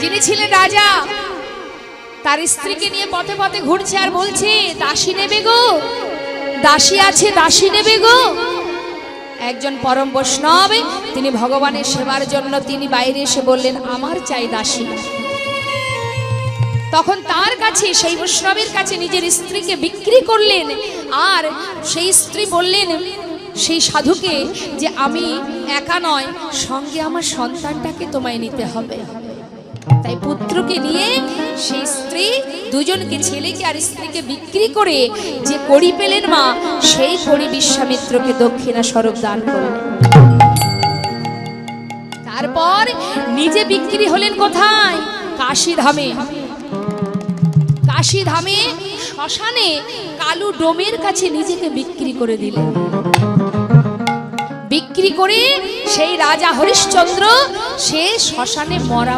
যিনি ছিলেন রাজা, তার স্ত্রীকে নিয়ে পথে পথে ঘুরছে আর বলছে, দাসী নেবে গো, দাসী আছে, দাসী নেবে গো। একজন পরম বৈষ্ণব, তিনি ভগবানের সেবার জন্য তিনি বাইরে এসে বললেন, আমার চাই দাসী। তখন তার কাছে, সেই বৈষ্ণবের কাছে নিজের স্ত্রীকে বিক্রি করলেন, আর সেই স্ত্রী বললেন, সেই সাধুকে যে আমি একা নয়, সঙ্গে আমার সন্তানটাকে তোমায় নিতে হবে। তাই পুত্রকে নিয়ে সেই স্ত্রী দুজনকে, ছেলেকে আর স্ত্রীকে বিক্রি করে যে কড়ি পেলেন মা, সেই কড়ি বিশ্বামিত্রকে দক্ষিণা স্বরূপ দান করলেন। তারপর নিজে বিক্রি হলেন কোথায়? কাশী ধামে কাশী ধামে শ্মশানে কালু ডোমের কাছে নিজেকে বিক্রি করে দিলেন। বিক্রি করে সেই রাজা হরিশ্চন্দ্র সে শ্মশানে মরা